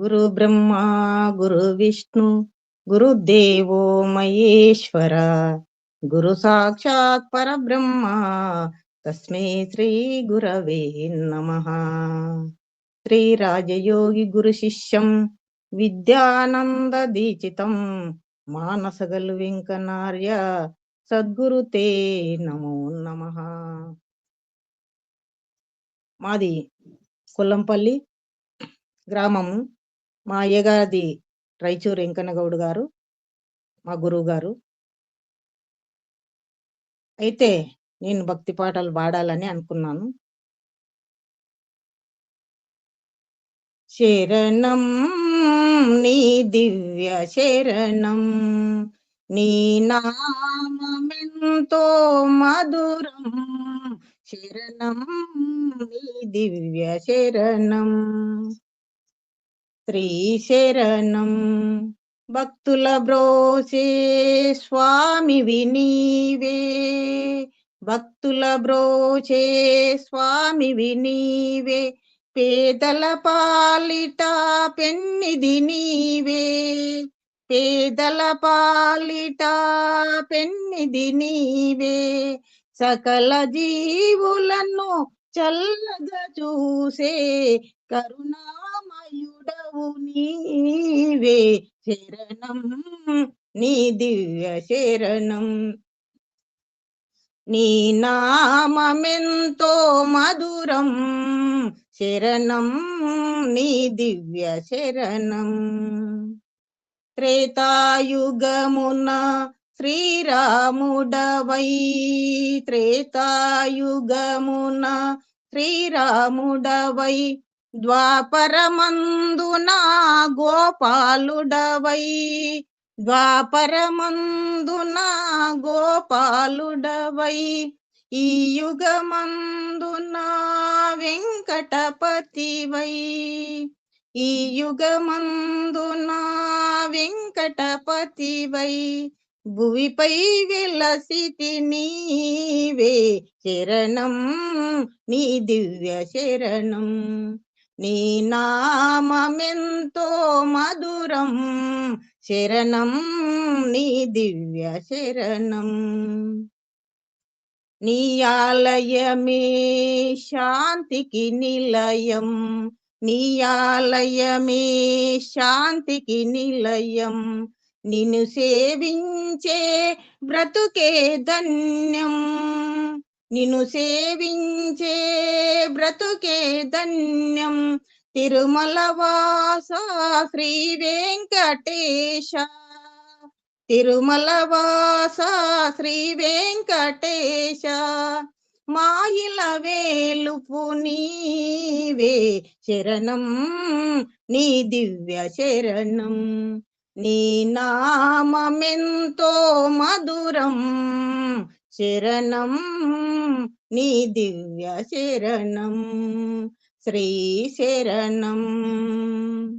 గురు బ్రహ్మ గురు విష్ణు గురుదేవో మహేశ్వర. గురు సాక్షాత్ పరబ్రహ్మ తస్మై శ్రీ గురవే నమ. శ్రీరాజయోగి గురు శిష్యం విద్యానంద దీచితం మానసగలు వెంకనార్య సద్గురు తే నమో నమ. మాది కొల్లంపల్లి గ్రామము. మా అయ్యగారిది రైచూరు వెంకన్నగౌడ్ గారు మా గురువు గారు. అయితే నేను భక్తి పాటలు పాడాలని అనుకున్నాను. శరణం నీ దివ్య శరణం నీ నామెంతో మధురం. శరణం నీ దివ్య శరణం. శ్రీశరణం భక్తుల బ్రోసే స్వామి వినీవే. భక్తుల బ్రోచే స్వామి వినీవే. పేదల పాలిట పెన్నిది నీవే. పేదల పాలిట పెన్నిది నీవే. సకల జీవులను చల్లగా చూసే కరుణామయుడవు నీవే శరణం నీ దివ్య శరణం. నీ నామెంతో మధురం శరణం నీ దివ్య శరణం. త్రేతాయుగమున శ్రీరాముడవై త్రేతాయుగమున శ్రీరాముడవై ద్వాపరమందున గోపాలుడవై ద్వాపరమందున గోపాలుడవై ఈ యుగమందున వెంకటపతివై ఈ యుగమందున వెంకటపతివై భువిపై వెలసితి నీవే శరణం నీ దివ్య శరణం. నీ నామెంతో మధురం శరణం నీ దివ్య శరణం. నీ ఆలయమే శాంతికి నిలయం నీ ఆలయమే శాంతికి నిలయం. నిన్ను సేవించే బ్రతుకే ధన్యం. నిన్ను సేవించే బ్రతుకే ధన్యం. తిరుమల వాస శ్రీ వెంకటేశ. తిరుమల వాస శ్రీ వెంకటేశ. మాయిల వేలుపు నీవే శరణం నీ దివ్య శరణం. నీ నామెంతో మధురం శరణం నీ దివ్య శరణం శ్రీ శరణం.